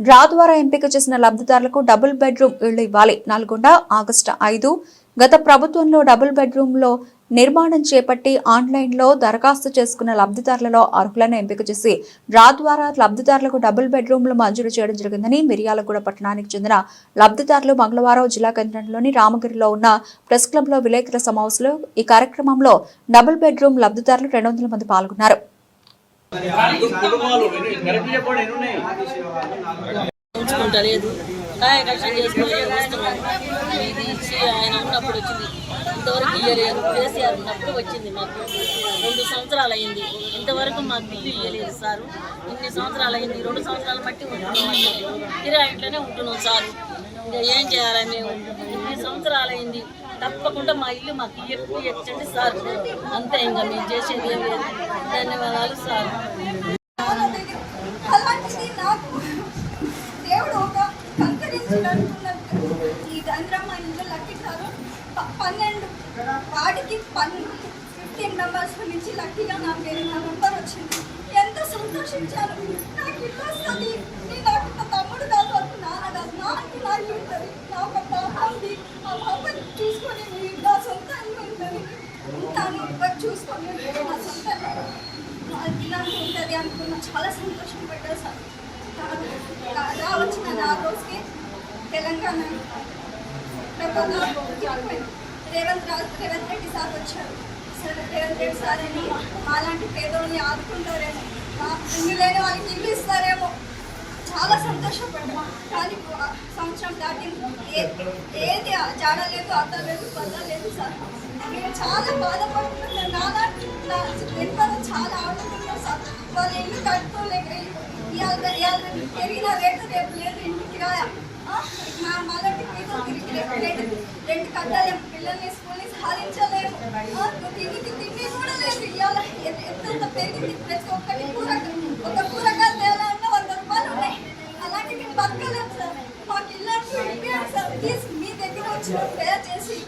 Draw ద్వారా ఎంపిక చేసిన లబ్ధిదారులకు డబుల్ బెడ్రూమ్ ఇళ్ళు ఇవ్వాలి. నల్గొండ ఆగస్టు ఐదు. గత ప్రభుత్వంలో డబుల్ బెడ్రూమ్లో నిర్మాణం చేపట్టి ఆన్లైన్లో దరఖాస్తు చేసుకున్న లబ్ధిదారులలో అర్హులను ఎంపిక చేసి డ్రా ద్వారా లబ్ధిదారులకు డబుల్ బెడ్రూమ్లు మంజూరు చేయడం జరిగిందని మిర్యాలగూడ పట్టణానికి చెందిన లబ్ధిదారులు మంగళవారం జిల్లా కేంద్రంలోని రామగిరిలో ఉన్న ప్రెస్ క్లబ్లో విలేకరుల సమావేశంలో ఈ కార్యక్రమంలో డబుల్ బెడ్రూమ్ లబ్ధిదారులు రెండు వందల మంది పాల్గొన్నారు. లేదు కాయ ఇది ఇచ్చి ఆయన ఉన్నప్పుడు వచ్చింది ఇంతవరకు ఇయ్యలేదు కేసీఆర్ ఉన్నప్పుడు వచ్చింది మాకు రెండు సంవత్సరాలు అయింది ఇంతవరకు మాకు బిల్లు ఇయ్యలేదు సారు ఇన్ని సంవత్సరాలు అయింది రెండు సంవత్సరాలు బట్టి ఉంటున్నాం మేము కిరాయి ఇంట్లోనే ఉంటున్నాం సారు ఇంకా ఏం చేయాలి మేము ఇన్ని సంవత్సరాలు అయింది తప్పకుండా మా ఇల్లు మాకు ఇయ్య ఇచ్చండి సార్. అంతే ఇంకా మేము చేసేది ఏం లేదు. ధన్యవాదాలు సార్. నాకు దేవుడు ఒక ఈ చంద్రమ్మ ఇంట్లో లక్కీ పన్నెండు వాడికి పన్నెండు ఫిఫ్టీన్ మెంబర్స్ నుంచి లక్కీగా నా పేరు నా నంబర్ వచ్చింది. ఎంత సంతోషించాను నాకు ఇల్లు వస్తుంది. నాకు తమ్ముడు కాదు నాకు నాన్న కాదు. నాకు నా ఇల్లు ఉంటుంది నా ఒక పాప ఉంది ఆ పాపని చూసుకొని నీ నా సొంత ఇల్లు ఉంటుంది ఉంటాను బట్ చూసుకొని నా సొంత ఇలాంటి ఉంటుంది అనుకున్న చాలా సంతోషం పడ్డా సార్ రా వచ్చిన నా రోజుకి తెలంగాణ ప్రభుత్వం రేవంత్ రాజ్ రేవంత్ రెడ్డి సార్ వచ్చారు. సార్ రేవంత్ రెడ్డి సార్ అని మాలాంటి పేదోళ్ళని ఆదుకుంటారేమో ఇల్లు లేని వాళ్ళకి ఇల్లు ఇస్తారేమో చాలా సంతోషపడ్డా. కానీ సంవత్సరం దాటి ఏ- ఏది జాడ లేదు అర్థం లేదు బల్ల లేదు సార్. నేను చాలా బాధపడుతున్నాను. నాన్న నా ఎంతలో చాలా ఆనందంగా సార్ వాళ్ళు ఇల్లు కట్టుకోలేక ఇవాళ ఇవాళ పెరిగిన రేటు రేపు లేదు. ఇంటికి రాయా. మా మళ్ళీ పేదోళ్ళకి రేపు రేటు రెండు కట్టాలేము పిల్లల్ని స్కూల్ని సాధించలేము తిరిగి తిండికి తిండి కూడా లేదు. ఇవాళ ఎంత పెరిగింది. ప్రతి ఒక్కటి కూర ఒక కూరగాయలు తేవాలన్నా వంద రూపాయలు ఉన్నాయి. అలాంటి మేము బతకలేము సార్. మాకు ఇల్లంటూ ఇప్పించండి సార్. ప్లీజ్ మీ దగ్గర వచ్చి ప్రేయర్ చేసి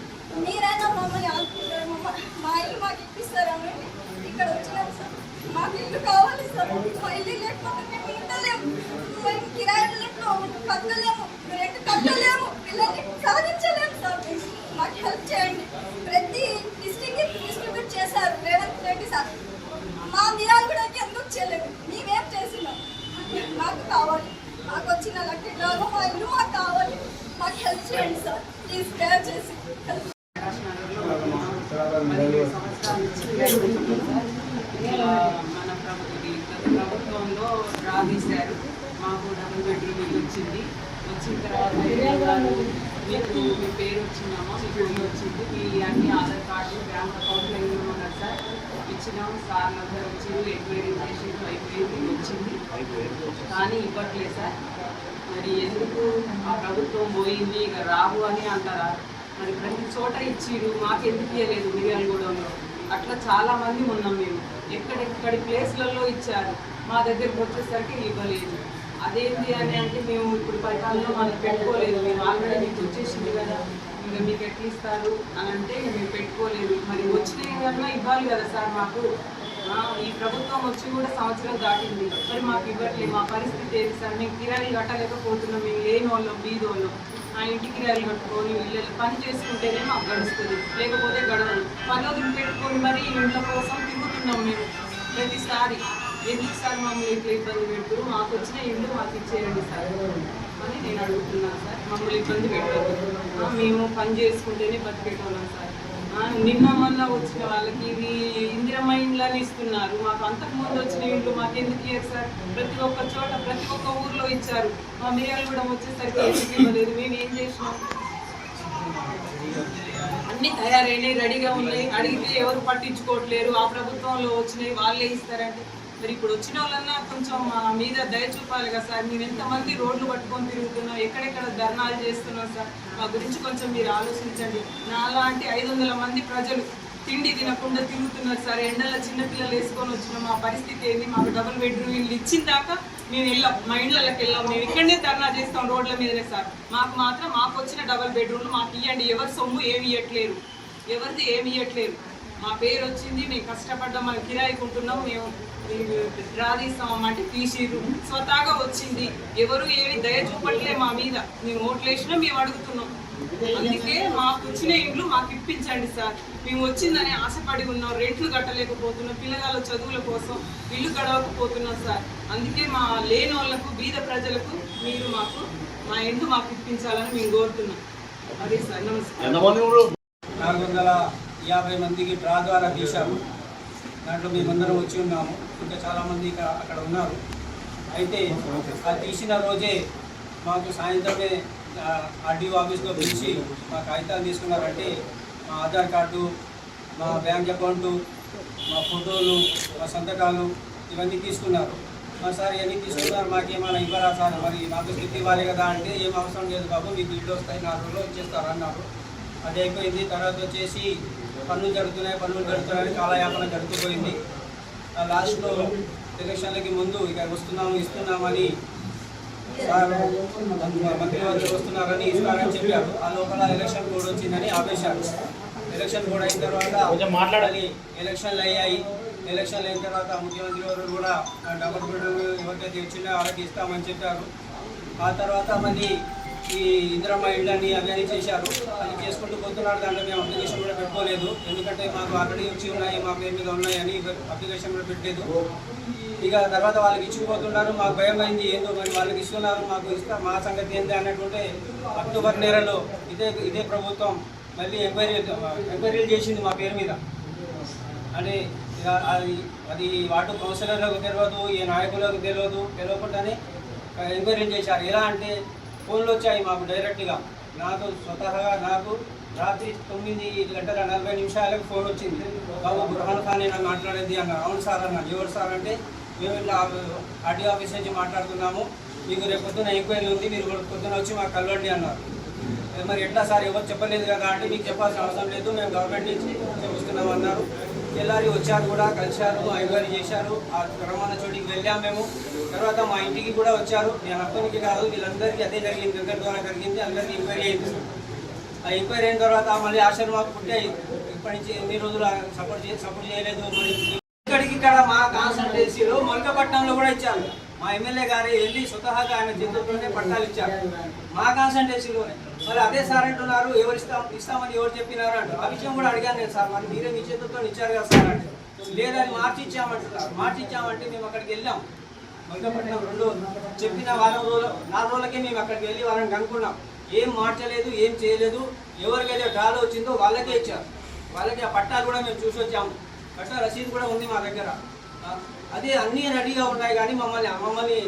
మీరైనా మమ్మల్ని ఆదుకుంటారు. మా ఇల్లు మాకు ఇప్పిస్తారని ఇక్కడ వచ్చినాం సార్. మాకు ఇల్లు కావాలి సార్. మా ఇల్లు లేకపోతే మేము ఉండలేము. మేము కిరాయిలతో కట్టలేము రెంట్ కట్టలేము. పిల్లల్ని సాధించలేము సార్. మాకు హెల్ప్ చేయండి. ప్రతి డిస్ట్రిక్ట్ డిస్ట్రిబ్యూట్ చేశారు రేవంత్ రెడ్డి సార్. మా మీరాలు కూడా ఎందుకు చేయలేదు? మేమేం చేసినాం? మాకు కావాలి. మాకు వచ్చిన లక్కీ డ్రాలో మా ఇల్లు మాకు కావాలి. మాకు హెల్ప్ చేయండి సార్. ప్లీజ్ కేర్ చేసి హెల్ప్ పదిహేడు సంవత్సరాల నుంచి మన ప్రభుత్వంలో డ్రా తీశారు మాకు డబుల్ బెడ్రూమ్ వచ్చింది వచ్చిన తర్వాత మీకు మీ పేరు వచ్చిందమ్మా మీ ఇల్లు వచ్చింది మీ అన్ని ఆధార్ కార్డు బ్యాంక్ అకౌంట్లో ఇల్లు ఉన్నారు సార్ ఇచ్చినాము సార్ అందరూ వచ్చింది ఎంక్వైరీ అయిపోయింది వచ్చింది కానీ ఇవ్వట్లేదు సార్ మరి ఎందుకు ఆ ప్రభుత్వం పోయింది ఇక రావు అని అంటారా మరి ప్రతి చోట ఇచ్చిరు మాకెందుకు ఇవ్వలేదు మిర్యాలగూడెంలో? అట్లా చాలా మంది ఉన్నాం మేము. ఎక్కడెక్కడి ప్లేస్లలో ఇచ్చారు. మా దగ్గరకు వచ్చేసరికి ఇవ్వలేదు. అదేంటి అని అంటే మేము ఇప్పుడు పరిపాలనలో మనం పెట్టుకోలేదు. మేము ఆల్రెడీ మీకు వచ్చేసింది కదా. ఇంకా మీకు ఎట్లా ఇస్తారు అని అంటే మేము పెట్టుకోలేదు. మరి వచ్చినాయి కన్నా ఇవ్వాలి కదా సార్ మాకు? ఈ ప్రభుత్వం వచ్చి కూడా సంవత్సరం దాటింది. మరి మాకు ఇవ్వట్లేదు. మా పరిస్థితి ఏంటి సార్? మేము కిరాయిలు కట్టలేకపోతున్నాం. మేము లేని వాళ్ళం బీదోళ్ళం ఆ ఇంటికి కిరాయిలు కట్టుకొని వీళ్ళు పని చేసుకుంటేనే మాకు గడుస్తుంది. లేకపోతే గడవదు. పని వదిలి పెట్టుకొని మరి ఇంట్లో కోసం తిరుగుతున్నాం మేము ప్రతిసారి. ఎందుకు సార్ మమ్మల్ని ఇట్లా ఇబ్బంది పెట్టు మాకు వచ్చిన ఇల్లు మాకు ఇచ్చేయండి సార్. అని నేను అడుగుతున్నాను సార్. మమ్మల్ని ఇబ్బంది పెట్టవద్దు మేము పని చేసుకుంటేనే బతికేటోళ్ళం సార్. నిన్న మొన్న వచ్చిన వాళ్ళకి ఇవి ఇందిరమ్మ ఇండ్లని ఇస్తున్నారు. మాకు అంతకు ముందు వచ్చిన ఇండ్లు మాకు ఎందుకు ఇయ్యరు సార్? ప్రతి ఒక్క చోట ప్రతి ఒక్క ఊర్లో ఇచ్చారు. మా మిరియాలు కూడా వచ్చేసరికి ఎందుకు ఇవ్వలేదు? మేము ఏం చేసినాం? అన్ని తయారైనవి రెడీగా ఉన్నాయి. అడిగితే ఎవరు పట్టించుకోవట్లేరు. ఆ ప్రభుత్వంలో వచ్చినాయి వాళ్ళే ఇస్తారంటే మరి ఇప్పుడు వచ్చిన వాళ్ళన్నా కొంచెం మా మీద దయ చూపాలి కదా సార్. మీరు ఎంతమంది రోడ్లు పట్టుకొని తిరుగుతున్నాం ఎక్కడెక్కడ ధర్నాలు చేస్తున్నాం సార్? మా గురించి కొంచెం మీరు ఆలోచించండి. నాలాంటి ఐదు వందల మంది ప్రజలు తిండి తినకుండా తిరుగుతున్నారు సార్. ఎండలో చిన్నపిల్లలు వేసుకొని వచ్చిన మా పరిస్థితి ఏంది? మాకు డబుల్ బెడ్రూమ్ ఇల్లు ఇచ్చిన దాకా మేము వెళ్ళాం. మా ఇండ్లకి వెళ్ళాం. మేము ఇక్కడనే ధర్నా చేస్తాం రోడ్ల మీదనే సార్. మాకు మాత్రం మాకు వచ్చిన డబుల్ బెడ్రూమ్లు మాకు ఇవ్వండి ఎవరి సొమ్ము ఏమి ఇవ్వట్లేరు ఎవరిది ఏమి ఇవ్వట్లేరు మా పేరు వచ్చింది. మేము కష్టపడ్డాం. మేము కిరాయికి ఉంటున్నాం మేము తీస్తామంటే తీసిర్రు స్వతహాగా వచ్చింది. ఎవరు ఏమి దయ చూపట్లే మా మీద. మేము ఓట్లు వేసినా మేము అడుగుతున్నాం. అందుకే మాకు వచ్చిన ఇండ్లు మాకు ఇప్పించండి సార్. మేము వచ్చిందని ఆశపడి ఉన్నాం. రెంట్లు కట్టలేకపోతున్నాం. పిల్లగాళ్ళ చదువుల కోసం ఇల్లు గడవకపోతున్నాం సార్. అందుకే మా లేని వాళ్ళకు బీద ప్రజలకు మీరు మాకు మా ఇండ్లు మాకు ఇప్పించాలని మేము కోరుతున్నాం. అదే సార్. నమస్కారం? నాలుగు వందల యాభై మందికి డ్రా ద్వారా తీశాము. దాంట్లో మేమందరం వచ్చి ఉన్నాము. ఇంకా చాలామంది ఇక్కడ అక్కడ ఉన్నారు. అయితే ఆ తీసిన రోజే మాకు సాయంత్రమే ఆర్డీఓ ఆఫీస్లో పిలిచి మా కాగితాలు తీసుకున్నారంటే మా ఆధార్ కార్డు మా బ్యాంక్ అకౌంటు మా ఫోటోలు మా సంతకాలు ఇవన్నీ తీసుకున్నారు. మా సార్ ఇవన్నీ తీసుకున్నారు. మాకేమైనా ఇవ్వరా సార్? మరి మాకు స్థితి ఇవ్వాలి కదా అంటే ఏం అవసరం లేదు బాబు మీకు ఇల్లు వస్తాయి నాలుగు రోజులు ఇచ్చేస్తారు అన్నారు. అది అయిపోయింది. తర్వాత వచ్చేసి పనులు జరుగుతున్నాయి పనులు జరుగుతున్నాయని కాలయాపన జరుగుతుపోయింది. లాస్ట్లో ఎలక్షన్లకి ముందు ఇక వస్తున్నాము ఇస్తున్నామని మంత్రి వారు వస్తున్నారని ఇస్తారని చెప్పారు. ఆ లోపల ఎలక్షన్ కోడ్ వచ్చిందని ఆపేశారు. ఎలక్షన్ కోడ్ అయిన తర్వాత మాట్లాడాలి ఎలక్షన్లు అయ్యాయి. ఎలక్షన్లు అయిన తర్వాత ముఖ్యమంత్రి వారు కూడా డబుల్ బెడ్రూమ్ ఎవరికైతే ఇచ్చినా వాళ్ళకి ఇస్తామని చెప్పారు. ఆ తర్వాత మళ్ళీ ఈ ఇందిరమ్మ ఇళ్ళని అవి అని చేశారు. అది చేసుకుంటూ పోతున్నారు దాంట్లో మేము అప్లికేషన్ కూడా పెట్టుకోలేదు. ఎందుకంటే మాకు ఆల్రెడీ వచ్చి ఉన్నాయి మా పేరు మీద ఉన్నాయని అప్లికేషన్ కూడా పెట్టలేదు. ఇక తర్వాత వాళ్ళకి ఇచ్చిపోతున్నారు మాకు భయం అయింది ఏందో మరి వాళ్ళకి ఇస్తున్నారు మాకు ఇస్తా మా సంగతి ఏంటి అన్నట్టుంటే అక్టోబర్ నెలలో ఇదే ఇదే ప్రభుత్వం మళ్ళీ ఎంక్వైరీ ఎంక్వైరీలు చేసింది మా పేరు మీద. అంటే ఇక అది అది వార్డు కౌన్సిలర్లకు తెలియదు ఏ నాయకులకు తెలియదు తెలియకుండానే ఎంక్వైరీలు చేశారు. ఎలా అంటే ఫోన్లు వచ్చాయి మాకు డైరెక్ట్గా. నాకు స్వతహాగా నాకు రాత్రి తొమ్మిది గంటల నలభై నిమిషాలకు ఫోన్ వచ్చింది బాబు బుర్హాన్ ఖాన్ నేను మాట్లాడేది అన్నారు అవును సార్ అన్న. ఎవరు సార్ అంటే మేము ఇట్లా ఆర్టీ ఆఫీస్ నుంచి మాట్లాడుతున్నాము. మీకు రేపు పొద్దున ఎంక్వైరీ ఉంది. మీరు పొద్దున వచ్చి మాకు కలవండి అన్నారు. మరి ఎట్లా సార్? ఎవరు చెప్పలేదు కదా అంటే మీకు చెప్పాల్సిన అవసరం లేదు. మేము గవర్నమెంట్ నుంచి చెప్తున్నాం అన్నారు తెల్లారి వచ్చారు కూడా కలిశారు ఎంక్వైరీ చేశారు. ఆ రవాణా చోటికి వెళ్ళాం మేము. తర్వాత మా ఇంటికి కూడా వచ్చారు. నేను అక్కడికి కాదు వీళ్ళందరికీ అదే జరిగింది. దగ్గర ద్వారా జరిగింది. అందరికీ ఎంక్వైరీ అయింది. ఆ ఎంక్వైరీ అయిన తర్వాత మళ్ళీ ఆశలు మాకు పుట్టాయి ఇప్పటి నుంచి ఎన్ని రోజులు సపోర్ట్ చే సపోర్ట్ చేయలేదు మరి. ఇక్కడికి ఇక్కడ మా కాన్స్టిట్యున్సీలో మొలకపట్నంలో కూడా ఇచ్చారు. మా ఎమ్మెల్యే గారు వెళ్ళి స్వతహాగా ఆయన చేతుల్లోనే పట్టాలు ఇచ్చారు. మా కాన్స్టిట్యున్సీలోనే మరి అదే సార్ అంటున్నారు ఎవరు ఇస్తాం ఇస్తామని ఎవరు చెప్పినారు అంటారు ఆ విషయం కూడా అడిగాను నేను సార్ మరి మీరే మీ చేతులతో ఇచ్చారు కదా సార్ అంటే. లేదని మార్చి ఇచ్చామంటున్నారు మార్చి మేము అక్కడికి వెళ్ళాం. మొలకపట్నం రెండు చెప్పిన వారం రోజులు నాలుగు రోజులకే మేము అక్కడికి వెళ్ళి వాళ్ళని కనుక్కున్నాం. ఏం మార్చలేదు ఏం చేయలేదు ఎవరికైతే డాల్ వచ్చిందో వాళ్ళకే ఇచ్చారు. వాళ్ళకి ఆ పట్టాలు కూడా మేము చూసి వచ్చాము. పట్టా రసీదు కూడా ఉంది మా దగ్గర. అదే అన్నీ రెడీగా ఉన్నాయి కానీ మమ్మల్ని మమ్మల్ని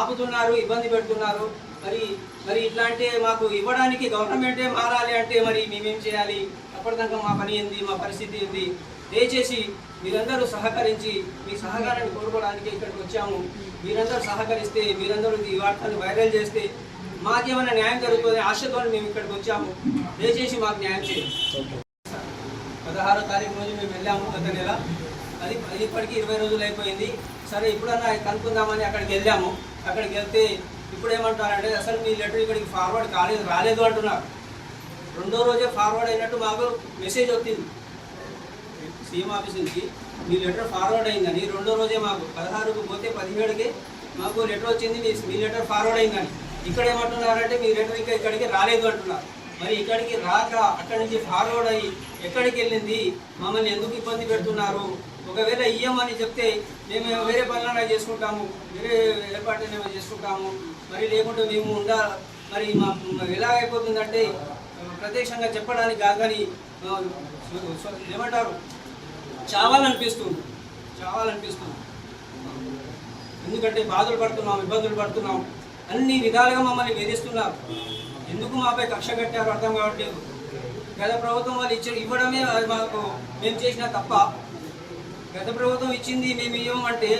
ఆపుతున్నారు ఇబ్బంది పెడుతున్నారు. మరి మరి ఇట్లాంటి మాకు ఇవ్వడానికి గవర్నమెంటే మారాలి అంటే మరి మేమేం చేయాలి? అప్పటిదాకా మా పని ఏంది? మా పరిస్థితి ఏంది? దయచేసి మీరందరూ సహకరించి మీ సహకారాన్ని కోరుకోవడానికి ఇక్కడికి వచ్చాము. మీరందరూ సహకరిస్తే మీరందరూ ఈ వార్తను వైరల్ చేస్తే మాకేమైనా న్యాయం జరుగుతుంది ఆశతో మేము ఇక్కడికి వచ్చాము. దయచేసి మాకు న్యాయం చేయండి. పదహారో తారీఖు రోజు మేము వెళ్ళాము గత నెల. అది ఇప్పటికీ ఇరవై రోజులు అయిపోయింది. సరే ఇప్పుడన్నా కనుక్కుందామని అక్కడికి వెళ్ళాము. అక్కడికి వెళ్తే ఇప్పుడు ఏమంటారంటే అసలు మీ లెటర్ ఇక్కడికి ఫార్వర్డ్ కాలేదు రాలేదు అంటున్నారు. రెండో రోజే ఫార్వర్డ్ అయినట్టు మాకు మెసేజ్ వచ్చింది. సీఎం ఆఫీస్ నుంచి మీ లెటర్ ఫార్వర్డ్ అయిందని రెండో రోజే మాకు పదహారుకు పోతే పదిహేడుకి మాకు లెటర్ వచ్చింది మీ మీ లెటర్ ఫార్వర్డ్ అయిందని. ఇక్కడ ఏమంటున్నారంటే మీ లెటర్ ఇంకా ఇక్కడికి రాలేదు అంటున్నారు. మరి ఇక్కడికి రాక అక్కడి నుంచి ఫార్వర్డ్ అయ్యి ఎక్కడికి వెళ్ళింది? మమ్మల్ని ఎందుకు ఇబ్బంది పెడుతున్నారు? ఒకవేళ ఇయ్యమని చెప్తే మేము వేరే పనులైనా చేసుకుంటాము వేరే ఏర్పాటు చేసుకుంటాము. మరి లేకుంటే మేము ఉండా మరి మా ఎలా అయిపోతుందంటే ప్రత్యక్షంగా చెప్పడానికి కాదని ఏమంటారు? చావాలనిపిస్తుంది. చావాలనిపిస్తుంది. ఎందుకంటే బాధలు పడుతున్నాం ఇబ్బందులు పడుతున్నాం. అన్ని విధాలుగా మమ్మల్ని వేధిస్తున్నారు. ఎందుకు మాపై కక్ష కట్టారు అర్థం కావట్లేదు. గత ప్రభుత్వం వాళ్ళు ఇచ్చి ఇవ్వడమే అది మాకు మేము చేసిన తప్ప గత ప్రభుత్వం ఇచ్చింది మేము ఇవ్వమంటే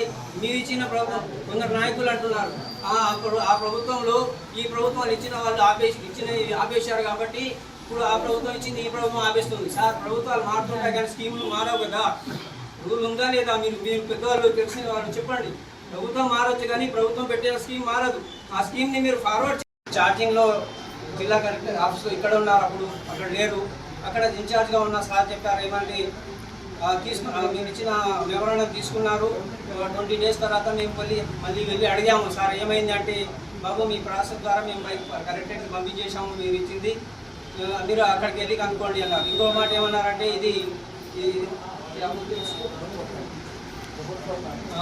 మీరు ఇచ్చిన ప్రభుత్వం కొందరు నాయకులు అంటున్నారు. ఆ అప్పుడు ఆ ప్రభుత్వంలో ఈ ప్రభుత్వాలు ఇచ్చిన వాళ్ళు ఆపేసి ఇచ్చిన ఆపేశారు కాబట్టి ఇప్పుడు ఆ ప్రభుత్వం ఇచ్చింది ఈ ప్రభుత్వం ఆపేస్తుంది. సార్ ప్రభుత్వాలు మారుతుంటాయి కానీ స్కీములు మారవు కదా. రూల్ ఉందా లేదా మీరు మీరు పెద్దవాళ్ళు తెలిసిన వాళ్ళు చెప్పండి. ప్రభుత్వం మారొచ్చు కానీ ప్రభుత్వం పెట్టిన స్కీమ్ మారదు. ఆ స్కీమ్ని మీరు ఫార్వర్డ్ స్టార్టింగ్లో జిల్లా కలెక్టర్ ఆఫీస్లో ఇక్కడ ఉన్నారు అప్పుడు అక్కడ లేరు. అక్కడ ఇన్ఛార్జ్గా ఉన్న సార్ చెప్పారు ఏమంటే తీసుకు మేము ఇచ్చిన వివరణ తీసుకున్నారు. ట్వంటీ డేస్ తర్వాత మేము మళ్ళీ మళ్ళీ వెళ్ళి అడిగాము సార్ ఏమైంది అంటే బాబు మీ ప్రాసెస్ ద్వారా మేము బైక్ కరెక్ట్గా పంపించేసాము మీరు ఇచ్చింది. మీరు అక్కడికి వెళ్ళి కనుక్కోండి అన్నారు. ఇంకో మాట ఏమన్నారంటే ఇది ఇది-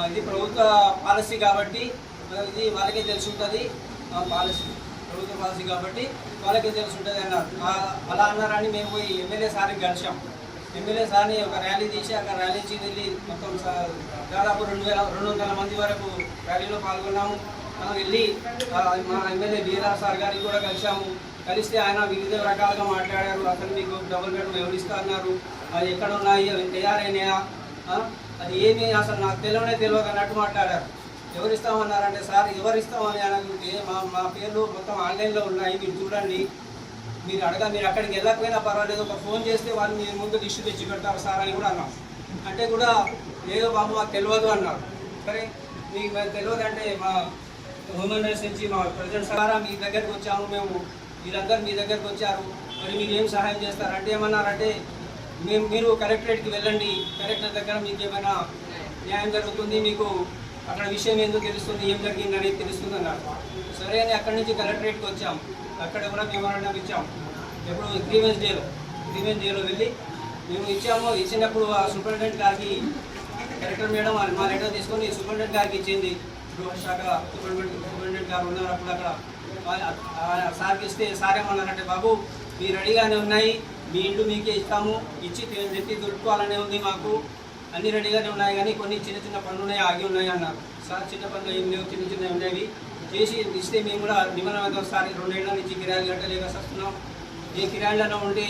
ఇది ప్రభుత్వ పాలసీ కాబట్టి ఇది వాళ్ళకే తెలిసి ఉంటుంది పాలసీ ప్రభుత్వ పాలసీ కాబట్టి వాళ్ళకే తెలిసి ఉంటుంది అన్నారు అలా అన్నారని మేము పోయి ఎమ్మెల్యే సార్కి కలిసాము ఎమ్మెల్యే సార్ని ఒక ర్యాలీ తీసి అక్కడ ర్యాలీ నుంచి వెళ్ళి మొత్తం దాదాపు రెండు వేల రెండు వందల మంది వరకు ర్యాలీలో పాల్గొన్నాము. మనం వెళ్ళి మా ఎమ్మెల్యే బీఆర్ సార్ గారికి కూడా కలిసాము కలిస్తే ఆయన వివిధ రకాలుగా మాట్లాడారు. అసలు మీకు డబుల్ బెడ్రూమ్ ఎవరు అన్నారు? అది ఎక్కడ ఉన్నాయి? అవి తయారైనాయా? అది ఏమి? అసలు నాకు తెలియనే తెలియదు అన్నట్టు మాట్లాడారు. ఎవరు ఇస్తామన్నారంటే సార్ ఎవరు ఇస్తామని మా మా పేర్లు మొత్తం ఆన్లైన్లో ఉన్నాయి. మీరు చూడండి. మీరు అడగా మీరు అక్కడికి వెళ్ళకపోయినా పర్వాలేదు. ఒక ఫోన్ చేస్తే వాళ్ళు మీ ముందు లిస్టు తెచ్చి పెడతారు సార్ అని కూడా అన్నాం. అంటే కూడా లేదో బాబు మాకు తెలియదు అన్నారు. సరే మీకు తెలియదు అంటే మా హ్యూమన్ రైట్స్ నుంచి మా ప్రజెంట్ సారా మీ దగ్గరికి వచ్చాము. మేము వీళ్ళందరూ మీ దగ్గరికి వచ్చారు. మరి మీరు ఏం సహాయం చేస్తారు? అంటే ఏమన్నారంటే మేము మీరు కలెక్టరేట్కి వెళ్ళండి. కలెక్టర్ దగ్గర మీకు ఏమైనా న్యాయం జరుగుతుంది మీకు అక్కడ విషయం ఎందుకు తెలుస్తుంది ఏం జరిగింది అనేది తెలుస్తుంది అన్నారు. సరే అని అక్కడి నుంచి కలెక్టరేట్కి వచ్చాం. అక్కడ కూడా మెమోరాండం ఇచ్చాము. ఎప్పుడు గ్రీవెన్స్ డేలో గ్రీవెన్స్ డేలో వెళ్ళి మేము ఇచ్చాము. ఇచ్చినప్పుడు ఆ సూపరింటెండెంట్ గారికి కలెక్టర్ మేడం మా- మా లెటర్ తీసుకొని సూపరింటెండెంట్ గారికి ఇచ్చింది. గృహశాఖ సూపరింటెండెంట్ సూపరింటెండెంట్ గారు ఉన్నారు అప్పుడు అక్కడ. సార్కి ఇస్తే సార్ ఏమన్నారంటే బాబు మీరు రెడీగానే ఉన్నాయి. మీ ఇల్లు మీకే ఇస్తాము. ఇచ్చి తి- నెత్తి దుడుకోవాలనే ఉంది మాకు. అన్ని రెడీగానే ఉన్నాయి కానీ కొన్ని చిన్న చిన్న పనులు ఉన్నాయి ఆగి ఉన్నాయి అన్నారు. సార్ చిన్న పనులు ఏం లేవు. చిన్న చిన్నవి ఉండేవి. చేసి ఇస్తే మేము కూడా నిమ్మలమైన ఒకసారి రెండేళ్ళ నుంచి కిరాయిలు కట్టలేక వస్తున్నాం. ఏ కిరాయిలలో ఉండి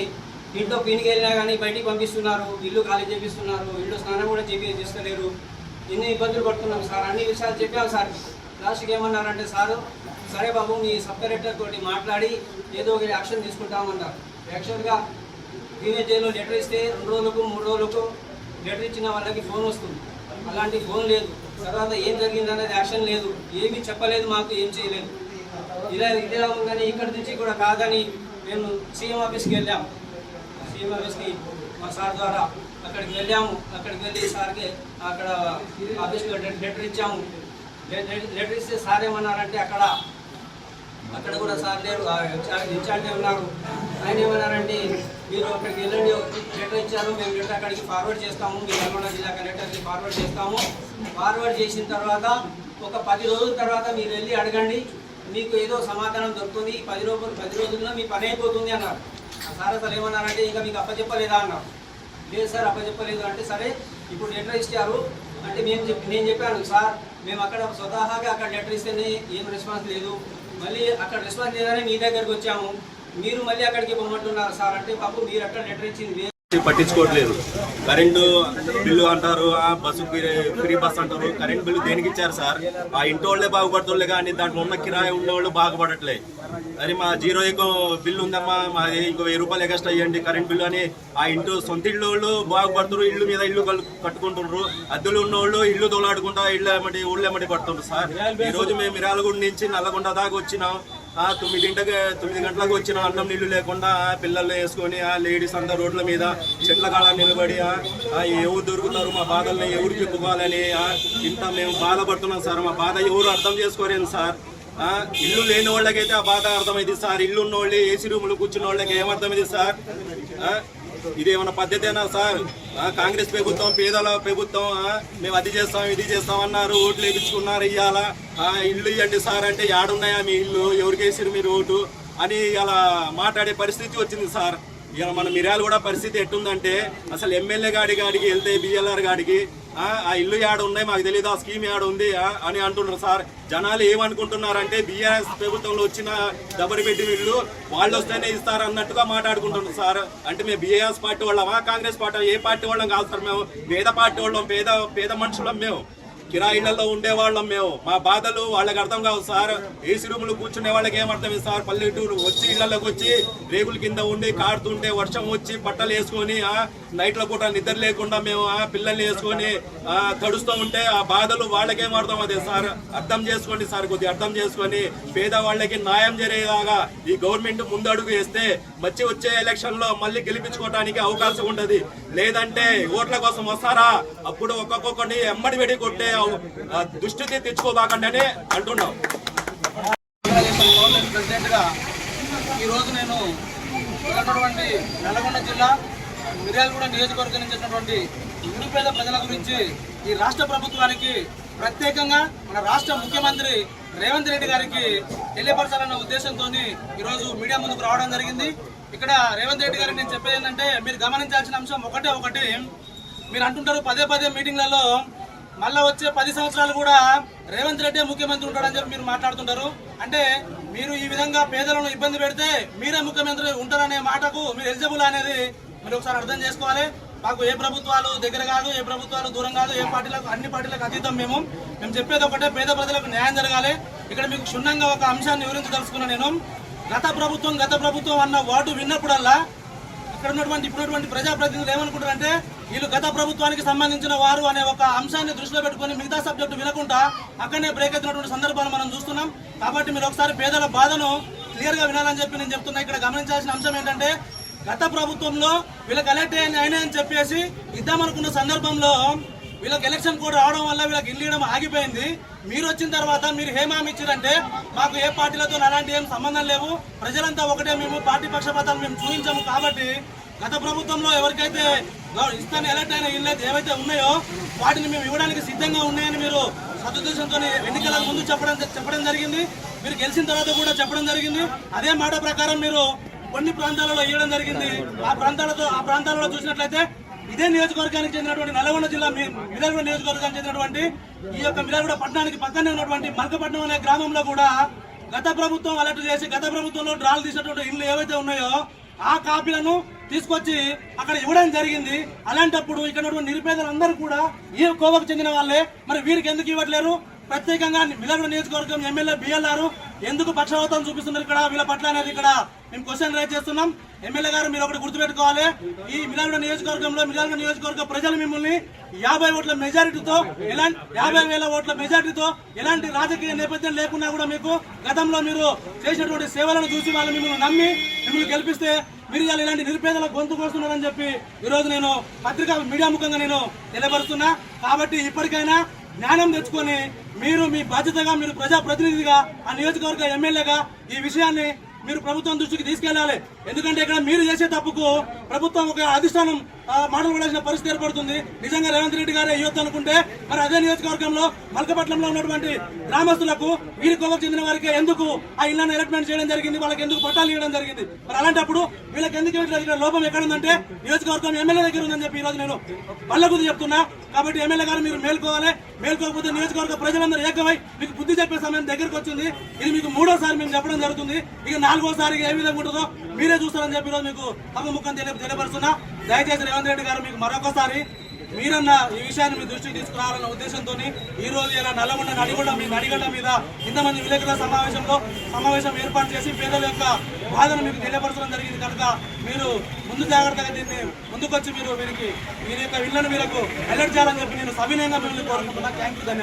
ఇంట్లో పీనికి వెళ్ళినా కానీ బయటికి పంపిస్తున్నారు ఇల్లు ఖాళీ చేపిస్తున్నారు ఇల్లు స్నానం కూడా చేపి చేస్తలేరు. ఎన్ని ఇబ్బందులు పడుతున్నాం సార్. అన్ని విషయాలు చెప్పాం సార్. లాస్ట్కి ఏమన్నారంటే సారు సరే బాబు మీ సబ్ కలెక్టర్ తోటి మాట్లాడి ఏదో ఒక యాక్షన్ తీసుకుంటామన్నారు యాక్చువల్గా టీనేజ్ లెటర్ ఇస్తే రెండు రోజులకు మూడు రోజులకు లెటర్ ఇచ్చిన వాళ్ళకి ఫోన్ వస్తుంది. అలాంటి ఫోన్ లేదు. తర్వాత ఏం జరిగింది అనేది యాక్షన్ లేదు. ఏమీ చెప్పలేదు మాకు ఏం చేయలేదు. ఇలా ఇదిలా ఉందని ఇక్కడి నుంచి కూడా కాదని మేము సీఎం ఆఫీస్కి వెళ్ళాం. సీఎం ఆఫీస్కి మా సార్ ద్వారా అక్కడికి వెళ్ళాము. అక్కడికి వెళ్ళి సార్కి అక్కడ ఆఫీస్లో లెటర్ ఇచ్చాము. లెటర్ ఇస్తే సార్ ఏమన్నారంటే అక్కడ అక్కడ కూడా సార్ లేరు. ఇన్ఛార్జ్ ఉన్నారు. ఆయన ఏమన్నారంటే మీరు అక్కడికి వెళ్ళండి లెటర్ ఇచ్చారు మేము లెటర్ అక్కడికి ఫార్వర్డ్ చేస్తాము మీ నల్గొండ జిల్లా కలెక్టర్కి ఫార్వర్డ్ చేస్తాము. ఫార్వర్డ్ చేసిన తర్వాత ఒక పది రోజుల తర్వాత మీరు వెళ్ళి అడగండి మీకు ఏదో సమాధానం దొరుకుతుంది ఈ పది రోజులు పది రోజుల్లో మీ పని అయిపోతుంది అన్నారు. ఆ సార్ అసలు ఏమన్నారంటే ఇంకా మీకు అప్పచెప్పలేదా అన్నారు. లేదు సార్ అప్పచెప్పలేదు అంటే సరే ఇప్పుడు లెటర్ ఇచ్చారు. అంటే మేము చెప్పి నేను చెప్పాను సార్ మేము అక్కడ స్వతహాగా అక్కడ లెటర్ ఇస్తేనే ఏం రెస్పాన్స్ లేదు. మళ్ళీ అక్కడ రెస్పాన్స్ లేదని మీ దగ్గరికి వచ్చాము. మీరు మళ్ళీ అక్కడికి పొమ్మంటున్నారు సార్. అంటే పాపం మీరు అక్కడ లెటర్ ఇచ్చింది పట్టించుకోవట్లేదు. కరెంటు బిల్లు అంటారు ఆ బస్సు ఫ్రీ- బస్ అంటారు. కరెంట్ బిల్లు దేనికి ఇచ్చారు సార్? ఆ ఇంటి వాళ్ళే బాగుపడుతుండే కానీ దాంట్లో ఉన్న కిరాయి ఉన్నవాళ్ళు బాగుపడట్లే. అది మా జీరో ఎక్కువ బిల్లు ఉందమ్మా మాది ఇంకో వెయ్యి రూపాయలు ఎక్స్ట్రా ఇవ్వండి కరెంట్ బిల్లు అని ఆ ఇంటి సొంత ఇల్లు వాళ్ళు బాగుపడుతున్నారు ఇల్లు మీద ఇల్లు కట్టుకుంటున్నారు అద్దెలు ఉన్న వాళ్ళు ఇల్లు తోలాడుకుంటా ఇల్లు ఎమ్మటి ఊళ్ళో ఎమ్మటి పడుతుంటారు సార్. ఈ రోజు మేము మిరాలగూడ నుంచి నల్లగొండ దాకా వచ్చినాం. తొమ్మిదింటికి తొమ్మిది గంటలకు వచ్చిన అన్నం నీళ్ళు లేకుండా ఆ పిల్లల్ని వేసుకొని ఆ లేడీస్ అంతా రోడ్ల మీద చెట్ల కాడ నిలబడి ఆ ఎవరు దొరుకుతారు మా బాధల్ని ఎవరు చెప్పుకోవాలని ఆ ఇంత మేము బాధపడుతున్నాం సార్. మా బాధ ఎవరు అర్థం చేసుకోలేదు సార్? ఇల్లు లేని వాళ్ళకైతే ఆ బాధ అర్థమైంది సార్. ఇల్లు ఉన్న వాళ్ళు ఏసీ రూమ్లో కూర్చున్న వాళ్ళకి ఏమర్థమైంది సార్? ఇదేమన్నా పద్ధతేనా సార్? కాంగ్రెస్ ప్రభుత్వం పేదల ప్రభుత్వం మేము అది చేస్తాం ఇది చేస్తాం అన్నారు ఓట్లు వేయించుకున్నారు ఇవాళ ఇల్లు ఇవ్వండి సార్ అంటే యాడున్నాయా మీ ఇల్లు? ఎవరికేసారు మీరు ఓటు? అని ఇలా మాట్లాడే పరిస్థితి వచ్చింది సార్. ఇలా మన మిర్యాల కూడా పరిస్థితి ఎట్టుందంటే అసలు ఎమ్మెల్యే గాడి గాడికి వెళ్తే బిఎల్ఆర్ గాడికి ఆ, ఆ ఇల్లు యాడ ఉన్నాయి? మాకు తెలియదు ఆ స్కీమ్ యాడ ఉంది? అని అంటున్నారు సార్. జనాలు ఏమనుకుంటున్నారంటే బీఆర్ఎస్ ప్రభుత్వంలో వచ్చిన దబరి పెట్టి వీళ్ళు వాళ్ళు వస్తేనే ఇస్తారు అన్నట్టుగా మాట్లాడుకుంటున్నారు సార్. అంటే మేము బీఆర్ఎస్ పార్టీ వాళ్ళమా? Congress party? ఏ పార్టీ వాళ్ళం కాదు సార్ మేము. పేద పార్టీ వాళ్ళం పేద పేద మనుషులం మేము. కిరాయిళ్ళలో ఉండేవాళ్ళం మేము. మా బాధలు వాళ్ళకి అర్థం కావు సార్. ఏసీ రూములు కూర్చునే వాళ్ళకి ఏమర్థం సార్. పల్లెటూరు వచ్చి ఇళ్ళలోకి వచ్చి రేగుల కింద ఉండి కాడుతుంటే వర్షం వచ్చి బట్టలు వేసుకొని ఆ నైట్ల పూట నిద్ర లేకుండా మేము ఆ పిల్లల్ని వేసుకొని తడుస్తూ ఉంటే ఆ బాధలు వాళ్ళకేం అర్థం అదే సార్. అర్థం చేసుకోండి సార్ కొద్దిగా. అర్థం చేసుకొని పేదవాళ్ళకి న్యాయం జరిగేలాగా ఈ గవర్నమెంట్ ముందడుగు వేస్తే వచ్చి వచ్చే ఎలక్షన్లో మళ్ళీ గెలిపించుకోవడానికి అవకాశం ఉండదు లేదంటే ఓట్ల కోసం వస్తారా? అప్పుడు ఒక్కొక్కరిని ఎమ్మడి వెడి కొట్టే ఆ దుస్థితి తెచ్చుకోబాకండి అంటున్నాం. గవర్నమెంట్ ఈరోజు నేను ఉన్నటువంటి నల్గొండ జిల్లా మిర్యాలగూడ నియోజకవర్గం నుంచి వచ్చినటువంటి నిరుపేద ప్రజల గురించి ఈ రాష్ట్ర ప్రభుత్వానికి ప్రత్యేకంగా మన రాష్ట్ర ముఖ్యమంత్రి రేవంత్ రెడ్డి గారికి తెలియపరచాలన్న ఉద్దేశంతో ఈరోజు మీడియా ముందుకు రావడం జరిగింది. ఇక్కడ రేవంత్ రెడ్డి గారికి నేను చెప్పేది ఏంటంటే మీరు గమనించాల్సిన అంశం ఒకటే ఒకటి. మీరు అంటుంటారు పదే పదే మీటింగ్లలో మళ్ళీ వచ్చే పది సంవత్సరాలు కూడా రేవంత్ రెడ్డి ముఖ్యమంత్రి ఉంటాడని చెప్పి మీరు మాట్లాడుతుంటారు. అంటే మీరు ఈ విధంగా పేదలను ఇబ్బంది పెడితే మీరే ముఖ్యమంత్రి ఉంటారనే మాటకు మీరు ఎలిజిబుల్ అనేది మీరు ఒకసారి అర్థం చేసుకోవాలి. మాకు ఏ ప్రభుత్వాలు దగ్గర కాదు ఏ ప్రభుత్వాలు దూరం కాదు ఏ పార్టీలకు అన్ని పార్టీలకు అతీతం మేము. మేము చెప్పేది ఒకటే పేద ప్రజలకు న్యాయం జరగాలి. ఇక్కడ మీకు క్షుణ్ణంగా ఒక అంశాన్ని వివరించదలుచుకున్నాను నేను. గత ప్రభుత్వం గత ప్రభుత్వం అన్న వాటు విన్నప్పుడల్లా ఇక్కడ ఉన్నటువంటి ఇప్పుడున్నటువంటి ప్రజాప్రతినిధులు ఏమనుకుంటారంటే వీళ్ళు గత ప్రభుత్వానికి సంబంధించిన వారు అనే ఒక అంశాన్ని దృష్టిలో పెట్టుకొని మిగతా సబ్జెక్టు వినకుండా అక్కడనే బ్రేక్ అవుతున్నటువంటి సందర్భాలు మనం చూస్తున్నాం. కాబట్టి మీరు ఒకసారి పేదల బాధను క్లియర్గా వినాలని చెప్పి నేను చెప్తున్నా. ఇక్కడ గమనించాల్సిన అంశం ఏంటంటే గత ప్రభుత్వంలో వీళ్ళకి ఎలక్ట్ అయినా అని చెప్పేసి ఇద్దామనుకున్న సందర్భంలో వీళ్ళకి ఎలక్షన్ కూడా రావడం వల్ల వీళ్ళకి ఇల్లు ఇవ్వడం ఆగిపోయింది. మీరు వచ్చిన తర్వాత మీరు హేమామి ఇచ్చారంటే మాకు ఏ పార్టీలతో అలాంటి ఏం సంబంధం లేవు. ప్రజలంతా ఒకటే మేము పార్టీ పక్షపాతాలు మేము చూపించాము కాబట్టి గత ప్రభుత్వంలో ఎవరికైతే ఇస్తాను ఎలక్ట్ అయిన ఇల్లు అయితే ఏవైతే ఉన్నాయో వాటిని మేము ఇవ్వడానికి సిద్ధంగా ఉన్నాయని మీరు సదుద్దేశంతో ఎన్నికల ముందు చెప్పడం చెప్పడం జరిగింది. మీరు గెలిచిన తర్వాత కూడా చెప్పడం జరిగింది. అదే మాట ప్రకారం మీరు కొన్ని ప్రాంతాలలో ఇవ్వడం జరిగింది. ఆ ప్రాంతాలతో ఆ ప్రాంతాలలో చూసినట్లయితే ఇదే నియోజకవర్గానికి చెందినటువంటి నల్గొండ జిల్లా మిదలగూడ నియోజకవర్గానికి చెందినటువంటి ఈ యొక్క మిదలగూడ పట్టణానికి పక్కనే ఉన్నటువంటి మల్కపట్నం అనే గ్రామంలో కూడా గత ప్రభుత్వం అలర్ట్ చేసి గత ప్రభుత్వంలో డ్రాలు తీసినటువంటి ఇల్లు ఏవైతే ఉన్నాయో ఆ కాపీలను తీసుకొచ్చి అక్కడ ఇవ్వడం జరిగింది. అలాంటప్పుడు ఇక్కడ నిరుపేదలందరూ కూడా ఈ కోవకు చెందిన వాళ్ళే. మరి వీరికి ఎందుకు ఇవ్వట్లేరు? ప్రత్యేకంగా మిలగడ నియోజకవర్గం ఎమ్మెల్యే బిఎల్ఆర్ ఎందుకు పక్షవాతం చూపిస్తున్నారు ఇక్కడ? వీళ్ళ పట్ల అనేది ఇక్కడ మేము క్వశ్చన్ రైజ్ చేస్తున్నాం. ఎమ్మెల్యే గారు మీరు ఒకటి గుర్తుపెట్టుకోవాలి. ఈ మిలాగడ నియోజకవర్గంలో మిలాగడ నియోజకవర్గ ప్రజలు మిమ్మల్ని యాభై ఓట్ల మెజారిటీతో ఎలాంటి యాభై వేల ఓట్ల మెజారిటీతో ఎలాంటి రాజకీయ నేపథ్యం లేకున్నా కూడా మీకు గతంలో మీరు చేసినటువంటి సేవలను చూసి వాళ్ళు మిమ్మల్ని నమ్మి మిమ్మల్ని గెలిపిస్తే మీరు ఇలా ఇలాంటి నిరుపేదల గొంతు కోస్తున్నారని చెప్పి ఈరోజు నేను పత్రికా మీడియా ముఖంగా నేను తెలియపరుస్తున్నా కాబట్టి ఇప్పటికైనా జ్ఞానం తెచ్చుకొని మీరు మీ బాధ్యతగా మీరు ప్రజాప్రతినిధిగా ఆ నియోజకవర్గ ఎమ్మెల్యేగా ఈ విషయాన్ని మీరు ప్రభుత్వం దృష్టికి తీసుకెళ్ళాలి ఎందుకంటే ఇక్కడ మీరు చేసే తప్పుకు ప్రభుత్వం ఒక అధిష్టానం ఆ, మాటలు పరిస్థితి ఏర్పడుతుంది. నిజంగా రేవంత్ రెడ్డి గారే ఇవ్వద్దు అనుకుంటే మరి అదే నియోజకవర్గంలో మల్కపట్నంలో ఉన్నటువంటి గ్రామస్తులకు వీరి కోవకు చెందిన వారికి ఎందుకు ఆ ఇళ్ళను ఎలక్ట్మెంట్ చేయడం జరిగింది? వాళ్ళకి ఎందుకు పట్టాలు ఇవ్వడం జరిగింది? మరి అలాంటప్పుడు వీళ్ళకి ఎందుకు ఇవ్వట్లేదు? ఇక్కడ లోపం ఎక్కడ ఉందంటే నియోజకవర్గం ఎమ్మెల్యే దగ్గర ఉందని చెప్పి ఈ రోజు నేను పల్లెకుది చెప్తున్నా. కాబట్టి ఎమ్మెల్యే గారు మీరు మేల్కోవాలి. మేల్కోకపోతే నియోజకవర్గ ప్రజలందరూ ఏకమై మీకు బుద్ధి చెప్పే సమయం దగ్గరకు వచ్చింది. ఇది మీకు మూడోసారి మేము చెప్పడం జరుగుతుంది. ఇక నాలుగోసారి ఏ విధంగా ఉంటుందో మీరే చూస్తారని చెప్పి ఈరోజు మీకు ముఖం తెలియ తెలియపరుస్తున్నా. దయచేసి రేవంత్ రెడ్డి గారు మీకు మరొకసారి మీరన్న ఈ విషయాన్ని మీ దృష్టికి తీసుకురావాలన్న ఉద్దేశంతో ఈ రోజు ఇలా నల్లగొండ నడిగొండ మీ నడిగొండ మీద ఇంతమంది విలేకరుల సమావేశంలో సమావేశం ఏర్పాటు చేసి పేదల యొక్క బాధను మీకు తెలియపరచడం జరిగింది కనుక మీరు ముందు జాగ్రత్తగా దీన్ని ముందుకొచ్చి మీరు వీరికి వీరి యొక్క ఇళ్ళను మీకు అలర్ట్ చేయాలని చెప్పి నేను సవినయంగా మిమ్మల్ని కోరుకుంటున్నా. థ్యాంక్ యూ ధన్యవాదాలు.